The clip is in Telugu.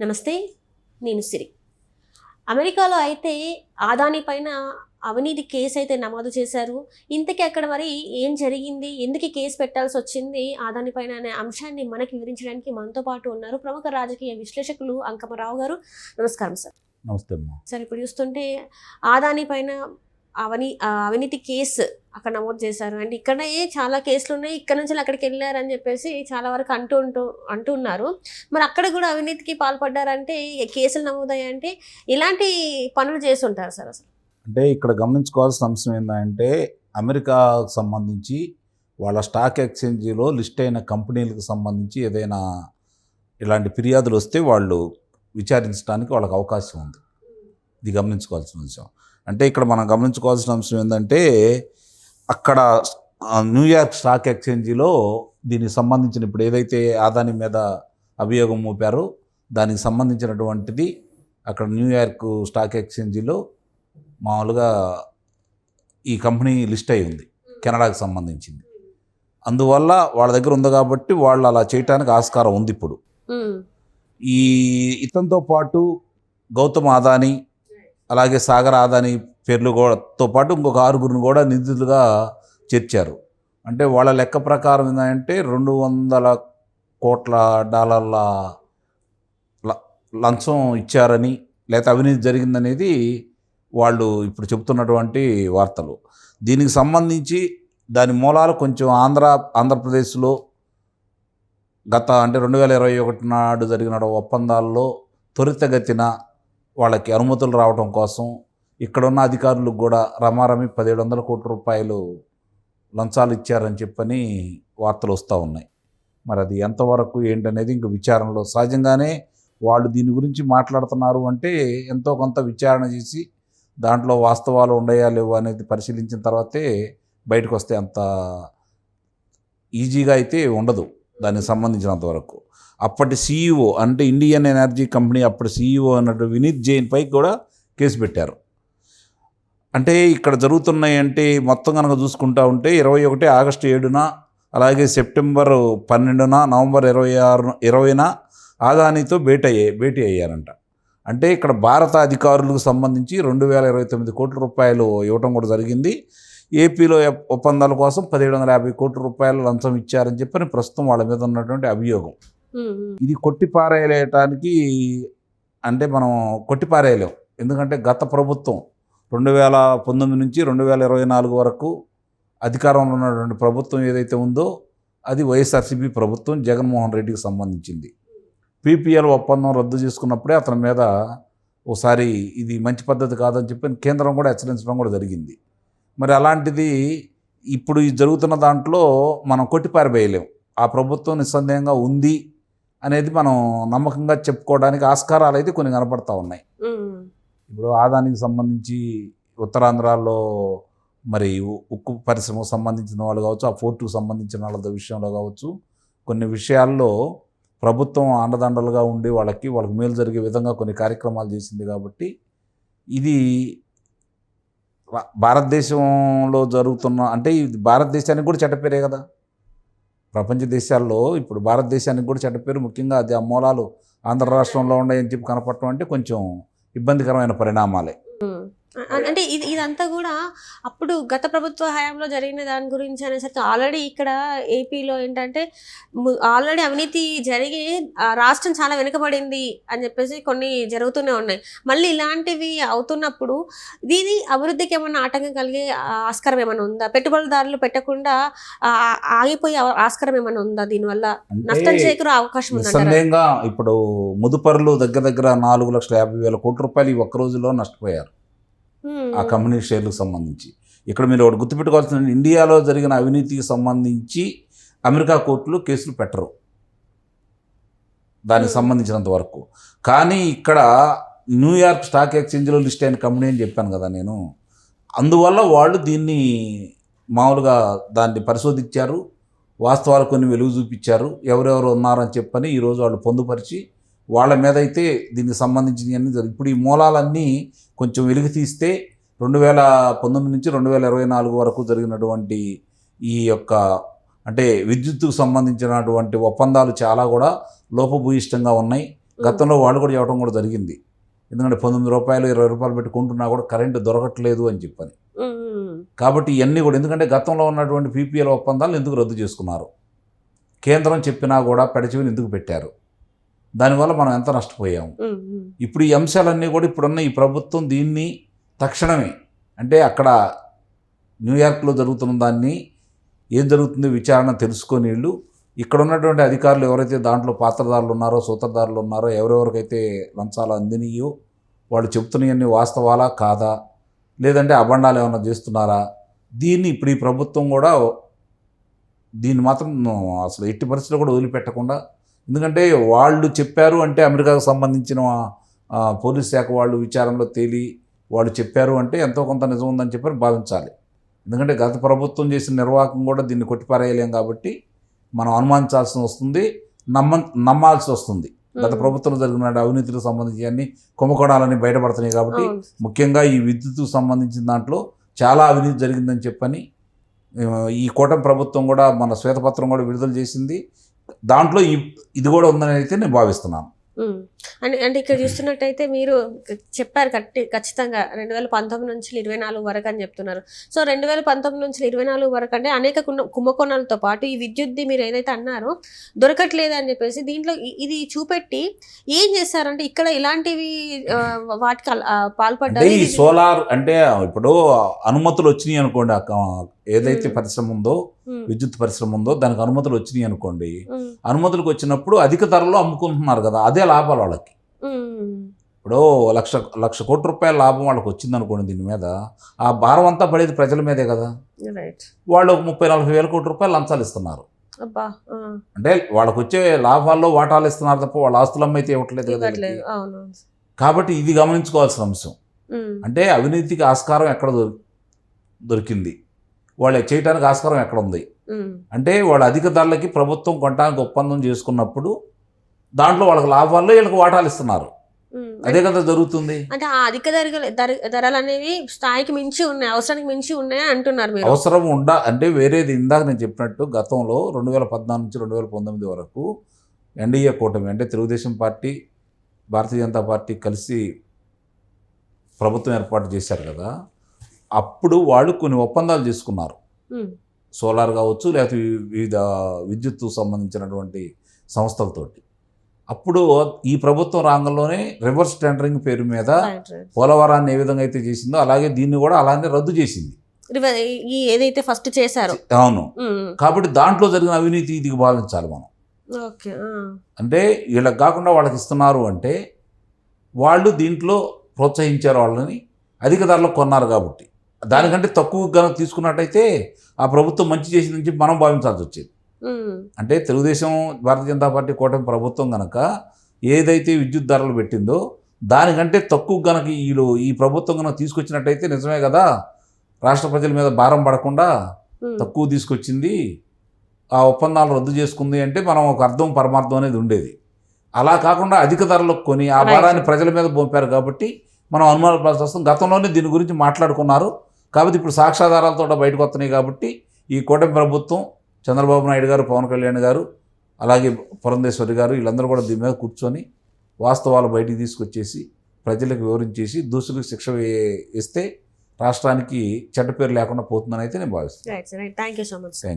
నమస్తే నేను సిరి. అమెరికాలో అయితే ఆదాని పైన అవినీతి కేసు అయితే నమోదు చేశారు. ఇంతకీ అక్కడ మరి ఏం జరిగింది? ఎందుకు కేసు పెట్టాల్సి వచ్చింది? ఆదాని పైన అనే అంశాన్ని మనకి వివరించడానికి మనతో పాటు ఉన్నారు ప్రముఖ రాజకీయ విశ్లేషకులు అంకమరావు గారు. నమస్కారం సార్. నమస్తే సార్ ఇప్పుడు చూస్తుంటే ఆదాని పైన అవని అవినీతి కేసు అక్కడ నమోదు చేశారు. అండ్ ఇక్కడ చాలా కేసులు ఉన్నాయి. ఇక్కడ నుంచి అక్కడికి వెళ్ళారని చెప్పేసి చాలా వరకు అంటూ ఉంటూ అంటున్నారు మరి అక్కడ కూడా అవినీతికి పాల్పడ్డారంటే కేసులు నమోదయ్యాయంటే ఇలాంటి పనులు చేసి ఉంటారు సార్ అసలు? అంటే ఇక్కడ గమనించుకోవాల్సిన అంశం ఏంటంటే అమెరికాకు సంబంధించి వాళ్ళ స్టాక్ ఎక్స్చేంజీలో లిస్ట్ అయిన కంపెనీలకు సంబంధించి ఏదైనా ఇలాంటి ఫిర్యాదులు వస్తే వాళ్ళు విచారించడానికి వాళ్ళకి అవకాశం ఉంది. ఇది గమనించుకోవాల్సిన అంశం అంటే ఇక్కడ మనం గమనించుకోవాల్సిన అంశం ఏంటంటే అక్కడ న్యూయార్క్ స్టాక్ ఎక్స్చేంజీలో దీనికి సంబంధించిన ఇప్పుడు ఏదైతే ఆదాని మీద అభియోగం మోపారో దానికి సంబంధించినటువంటిది అక్కడ న్యూయార్క్ స్టాక్ ఎక్స్చేంజీలో మామూలుగా ఈ కంపెనీ లిస్ట్ అయి ఉంది కెనడాకి సంబంధించింది. అందువల్ల వాళ్ళ దగ్గర ఉంది కాబట్టి వాళ్ళు అలా చేయటానికి ఆస్కారం ఉంది ఇప్పుడు. ఈ ఇతనితో పాటు గౌతమ్ ఆదాని అలాగే సాగర్ ఆదాని పేర్లు కూడాతో పాటు ఇంకొక ఆరుగురిని కూడా నిధులుగా చేర్చారు. అంటే వాళ్ళ లెక్క ప్రకారం ఏంటంటే రెండు వందల కోట్ల డాలర్ల లంచం ఇచ్చారని లేకపోతే అవినీతి జరిగిందనేది వాళ్ళు ఇప్పుడు చెబుతున్నటువంటి వార్తలు. దీనికి సంబంధించి దాని మూలాలు కొంచెం ఆంధ్ర ఆంధ్రప్రదేశ్లో గత అంటే రెండు వేల ఇరవై ఒకటి నాడు జరిగిన ఒప్పందాల్లో త్వరితగతిన వాళ్ళకి అనుమతులు రావడం కోసం ఇక్కడున్న అధికారులకు కూడా రమారమి పదిహేడు వందల కోట్ల రూపాయలు లంచాలు ఇచ్చారని చెప్పని వార్తలు వస్తూ ఉన్నాయి. మరి అది ఎంతవరకు ఏంటనేది ఇంక విచారణలో సహజంగానే వాళ్ళు దీని గురించి మాట్లాడుతున్నారు అంటే ఎంతో కొంత విచారణ చేసి దాంట్లో వాస్తవాలు ఉన్నాయా లేవు అనేది పరిశీలించిన తర్వాతే బయటకు వస్తే అంత ఈజీగా అయితే ఉండదు. దానికి సంబంధించినంత వరకు. అప్పటి సీఈఓ అంటే ఇండియన్ ఎనర్జీ కంపెనీ అప్పటి సీఈఓ అన్నట్టు వినీత్ జైన్ పై కూడా కేసు పెట్టారు. అంటే ఇక్కడ జరుగుతున్నాయి అంటే మొత్తం కనుక చూసుకుంటా ఉంటే ఇరవై ఒకటి ఆగస్టు ఏడున అలాగే సెప్టెంబర్ పన్నెండున నవంబర్ ఇరవై ఆరు ఇరవైన ఆదానితో భేటీ అయ్యాయి భేటీ అయ్యారంట. అంటే ఇక్కడ భారత అధికారులకు సంబంధించి రెండు వేల ఇరవై తొమ్మిది కోట్ల రూపాయలు ఇవ్వటం కూడా జరిగింది. ఏపీలో ఒప్పందాల కోసం పదిహేడు వందల యాభై కోట్ల రూపాయలు లంచం ఇచ్చారని చెప్పని ప్రస్తుతం వాళ్ళ మీద ఉన్నటువంటి అభియోగం. ఇది కొట్టిపారేయటానికి అంటే మనం కొట్టిపారేయలేం. ఎందుకంటే గత ప్రభుత్వం రెండు వేల పంతొమ్మిది నుంచి రెండు వేల ఇరవై నాలుగు వరకు అధికారంలో ఉన్నటువంటి ప్రభుత్వం ఏదైతే ఉందో అది వైఎస్ఆర్సీపీ ప్రభుత్వం జగన్మోహన్ రెడ్డికి సంబంధించింది. పీపీఎల్ ఒప్పందం రద్దు చేసుకున్నప్పుడే అతని మీద ఓసారి ఇది మంచి పద్ధతి కాదని చెప్పి కేంద్రం కూడా హెచ్చరించడం కూడా జరిగింది. మరి అలాంటిది ఇప్పుడు జరుగుతున్న దాంట్లో మనం కొట్టిపారిపోయలేం ఆ ప్రభుత్వం నిస్సందేహంగా ఉంది అనేది మనం నమ్మకంగా చెప్పుకోవడానికి ఆస్కారాలు అయితే కొన్ని కనపడతా ఉన్నాయి. ఇప్పుడు ఆదానికి సంబంధించి ఉత్తరాంధ్రాలో మరి ఉక్కు పరిశ్రమకు సంబంధించిన వాళ్ళు కావచ్చు ఆ పోర్టుకు సంబంధించిన వాళ్ళ విషయంలో కావచ్చు కొన్ని విషయాల్లో ప్రభుత్వం అండదండలుగా ఉండి వాళ్ళకి వాళ్ళకి మేలు జరిగే విధంగా కొన్ని కార్యక్రమాలు చేసింది కాబట్టి ఇది భారతదేశంలో జరుగుతున్న అంటే ఇది భారతదేశానికి కూడా చెడ్డపేరే కదా. ప్రపంచ దేశాల్లో ఇప్పుడు భారతదేశానికి కూడా చెడ్డపేరు ముఖ్యంగా అది ఆ మూలాలు ఆంధ్ర రాష్ట్రంలో ఉన్నాయని చెప్పి కనపడటం అంటే కొంచెం ఇబ్బందికరమైన పరిణామాలే. అంటే ఇది ఇదంతా కూడా అప్పుడు గత ప్రభుత్వ హయాంలో జరిగిన దాని గురించి అనేసరికి ఆల్రెడీ ఇక్కడ ఏపీలో ఏంటంటే ఆల్రెడీ అవినీతి జరిగి ఆ, రాష్ట్రం చాలా వెనుకబడింది అని చెప్పేసి కొన్ని జరుగుతూనే ఉన్నాయి. మళ్ళీ ఇలాంటివి అవుతున్నప్పుడు దీని అభివృద్ధికి ఏమన్నా ఆటంకం కలిగే ఆస్కారం ఏమైనా ఉందా? పెట్టుబడిదారులు పెట్టకుండా ఆగిపోయే ఆస్కారం ఏమైనా ఉందా దీనివల్ల? నష్టం చేకూరే అవకాశం నిస్సందేహంగా ఇప్పుడు ముదుపరులు దగ్గర దగ్గర నాలుగు లక్షల యాభై వేల కోట్ల రూపాయలు ఈ ఒక్క రోజులో నష్టపోయారు. ఆ కంపెనీ షేర్లకు సంబంధించి. ఇక్కడ మీరు ఒకటి గుర్తుపెట్టుకోవాల్సిన ఇండియాలో జరిగిన అవినీతికి సంబంధించి అమెరికా కోర్టులు కేసులు పెట్టరు. దానికి. సంబంధించినంత వరకు. కానీ ఇక్కడ న్యూయార్క్ స్టాక్ ఎక్స్చేంజ్లో లిస్ట్ అయిన కంపెనీ అని చెప్పాను కదా నేను. అందువల్ల వాళ్ళు దీన్ని మామూలుగా దాన్ని పరిశోధించారు. వాస్తవాలు కొన్ని వెలుగు చూపించారు. ఎవరెవరు ఉన్నారని చెప్పని ఈరోజు వాళ్ళు పొందుపరిచి వాళ్ళ మీద అయితే దీనికి సంబంధించినవన్నీ జరిగి ఇప్పుడు ఈ మూలాలన్నీ కొంచెం వెలుగు తీస్తే రెండు వేల పంతొమ్మిది నుంచి రెండు వేల ఇరవై నాలుగు వరకు జరిగినటువంటి ఈ యొక్క అంటే విద్యుత్తుకు సంబంధించినటువంటి ఒప్పందాలు చాలా కూడా లోపభూయిష్టంగా ఉన్నాయి. గతంలో వాళ్ళు కూడా చెప్పడం కూడా జరిగింది. ఎందుకంటే పంతొమ్మిది రూపాయలు ఇరవై రూపాయలు పెట్టి కొంటున్నా కూడా కరెంటు దొరకట్లేదు అని చెప్పని. కాబట్టి ఇవన్నీ కూడా ఎందుకంటే గతంలో ఉన్నటువంటి పీపీఎల్ ఒప్పందాలు ఎందుకు రద్దు చేసుకున్నారు? కేంద్రం చెప్పినా కూడా పెడచెవిని ఎందుకు పెట్టారు? దానివల్ల మనం ఎంత నష్టపోయాము. ఇప్పుడు ఈ అంశాలన్నీ కూడా ఇప్పుడున్న ఈ ప్రభుత్వం దీన్ని తక్షణమే అంటే అక్కడ న్యూయార్క్లో జరుగుతున్న దాన్ని ఏం జరుగుతుందో విచారణ తెలుసుకొని వీళ్ళు. ఇక్కడ ఉన్నటువంటి అధికారులు ఎవరైతే దాంట్లో పాత్రదారులు ఉన్నారో సూత్రధారులు ఉన్నారో ఎవరెవరికైతే లంచాలు అందినయో వాళ్ళు చెప్తున్నవన్నీ వాస్తవాలా కాదా? లేదంటే అబండాలు ఏమైనా చేస్తున్నారా? దీన్ని ఇప్పుడు ఈ ప్రభుత్వం కూడా దీన్ని మాత్రం అసలు ఎట్టి పరిస్థితుల్లో కూడా వదిలిపెట్టకుండా ఎందుకంటే వాళ్ళు చెప్పారు అంటే అమెరికాకు సంబంధించిన పోలీస్ శాఖ వాళ్ళు విచారణలో తేలి వాళ్ళు చెప్పారు అంటే ఎంతో కొంత నిజం ఉందని చెప్పి భావించాలి ఎందుకంటే గత ప్రభుత్వం చేసిన నిర్వాహకం కూడా దీన్ని కొట్టిపారేయలేం కాబట్టి మనం అనుమానించాల్సి వస్తుంది నమ్మ నమ్మాల్సి వస్తుంది గత. ప్రభుత్వంలో జరిగిన అవినీతికి సంబంధించి అన్ని కుంభకోణాలన్నీ బయటపడుతున్నాయి కాబట్టి. ముఖ్యంగా ఈ విద్యుత్కు సంబంధించిన దాంట్లో చాలా అవినీతి జరిగిందని చెప్పని ఈ కూటమి ప్రభుత్వం కూడా మన శ్వేతపత్రం కూడా విడుదల చేసింది దాంట్లో ఇది కూడా ఉందని అయితే నేను భావిస్తున్నాను. అంటే అంటే ఇక్కడ చూస్తున్నట్టయితే మీరు చెప్పారు కట్టి ఖచ్చితంగా రెండు వేల పంతొమ్మిది నుంచి ఇరవై నాలుగు వరకు అని చెప్తున్నారు సో రెండు వేల పంతొమ్మిది నుంచి ఇరవై నాలుగు వరకు అంటే అనేక కుంభకోణాలతో పాటు ఈ విద్యుత్ది మీరు ఏదైతే అన్నారో దొరకట్లేదు అని చెప్పేసి దీంట్లో ఇది చూపెట్టి ఏం చేశారంటే ఇక్కడ ఇలాంటివి వాటికి పాల్పడ్డారు ఈ ఇది- సోలార్ అంటే ఇప్పుడు అనుమతులు వచ్చినాయి అనుకోండి ఏదైతే. పరిశ్రమ ఉందో విద్యుత్ పరిశ్రమ ఉందో దానికి అనుమతులు వచ్చినాయి అనుకోండి. అనుమతులకు వచ్చినప్పుడు అధిక ధరలో అమ్ముకుంటున్నారు కదా అదే లాభాలు వాళ్ళకి. ఇప్పుడు లక్ష లక్ష కోట్ల రూపాయల లాభం వాళ్ళకి వచ్చింది అనుకోండి దీని మీద ఆ భారం అంతా పడేది ప్రజల మీదే కదా. వాళ్ళు ఒక ముప్పై నలభై వేల కోట్ల రూపాయలు లంచాలు ఇస్తున్నారు. అంటే వాళ్ళకి వచ్చే లాభాల్లో వాటాలు ఇస్తున్నారు తప్ప వాళ్ళ ఆస్తులు అమ్మైతే ఇవ్వట్లేదు. కదా కాబట్టి ఇది గమనించుకోవాల్సిన అంశం. అంటే అవినీతికి ఆస్కారం ఎక్కడ దొరి- దొరికింది? వాళ్ళు చేయడానికి ఆస్కారం ఎక్కడ ఉంది? అంటే వాళ్ళ అధిక ధరలకి ప్రభుత్వం కొనడానికి ఒప్పందం చేసుకున్నప్పుడు దాంట్లో వాళ్ళకి లాభాల్లో వీళ్ళకి వాటాలు ఇస్తున్నారు. అదే కదా జరుగుతుంది. అంటే ఆ అధిక ధర- ధరలు అనేవి స్థాయికి మించి ఉన్నాయి అవసరానికి మించి ఉన్నాయి అంటున్నారు మీరు. అవసరం ఉండ అంటే వేరేది ఇందాక నేను చెప్పినట్టు గతంలో రెండు వేల పద్నాలుగు నుంచి రెండు వేల పంతొమ్మిది వరకు ఎన్డీఏ కూటమి అంటే తెలుగుదేశం పార్టీ భారతీయ జనతా పార్టీ కలిసి ప్రభుత్వం ఏర్పాటు చేశారు కదా. అప్పుడు వాళ్ళు కొన్ని ఒప్పందాలు చేసుకున్నారు సోలార్ కావచ్చు లేకపోతే వివిధ విద్యుత్తు సంబంధించినటువంటి సంస్థలతోటి. అప్పుడు ఈ ప్రభుత్వం రాంగంలోనే రివర్స్ టెండరింగ్ పేరు మీద. పోలవరాన్ని ఏ విధంగా అయితే చేసిందో అలాగే దీన్ని కూడా అలానే రద్దు చేసింది. ఏదైతే ఫస్ట్ చేశారో. అవును. కాబట్టి దాంట్లో జరిగిన అవినీతి ఇది భావించాలి మనం. అంటే వీళ్ళకి కాకుండా వాళ్ళకి ఇస్తున్నారు అంటే వాళ్ళు దీంట్లో ప్రోత్సహించారు వాళ్ళని అధిక ధరలో కొన్నారు కాబట్టి. దానికంటే తక్కువ గనం తీసుకున్నట్టయితే ఆ ప్రభుత్వం మంచి చేసిందని చెప్పి మనం భావించాల్సి వచ్చేది. అంటే తెలుగుదేశం భారతీయ జనతా పార్టీ కూటమి ప్రభుత్వం గనక ఏదైతే విద్యుత్ ధరలు పెట్టిందో దానికంటే తక్కువ గనక వీళ్ళు ఈ ప్రభుత్వం కనుక తీసుకొచ్చినట్టయితే నిజమే కదా? రాష్ట్ర ప్రజల మీద భారం పడకుండా తక్కువ తీసుకొచ్చింది ఆ ఒప్పందాలు రద్దు చేసుకుంది అంటే మనం ఒక అర్థం పరమార్థం అనేది ఉండేది. అలా కాకుండా అధిక ధరలకు కొని ఆ. భారాన్ని ప్రజల మీద పంపారు కాబట్టి మనం అనుమానపడాల్సి వస్తుంది గతంలోనే దీని గురించి మాట్లాడుకున్నారు. కాబట్టి ఇప్పుడు సాక్ష్యాధారాలతో బయటకు వస్తున్నాయి కాబట్టి ఈ కూటమి ప్రభుత్వం చంద్రబాబు నాయుడు గారు పవన్ కళ్యాణ్ గారు అలాగే పురంధేశ్వరి గారు వీళ్ళందరూ కూడా దీని మీద కూర్చొని వాస్తవాలు బయటికి తీసుకొచ్చేసి ప్రజలకు వివరించేసి దూసులకు శిక్ష ఇస్తే రాష్ట్రానికి చెడ్డ పేరు లేకుండా పోతుందని అయితే నేను right thank you so much thank you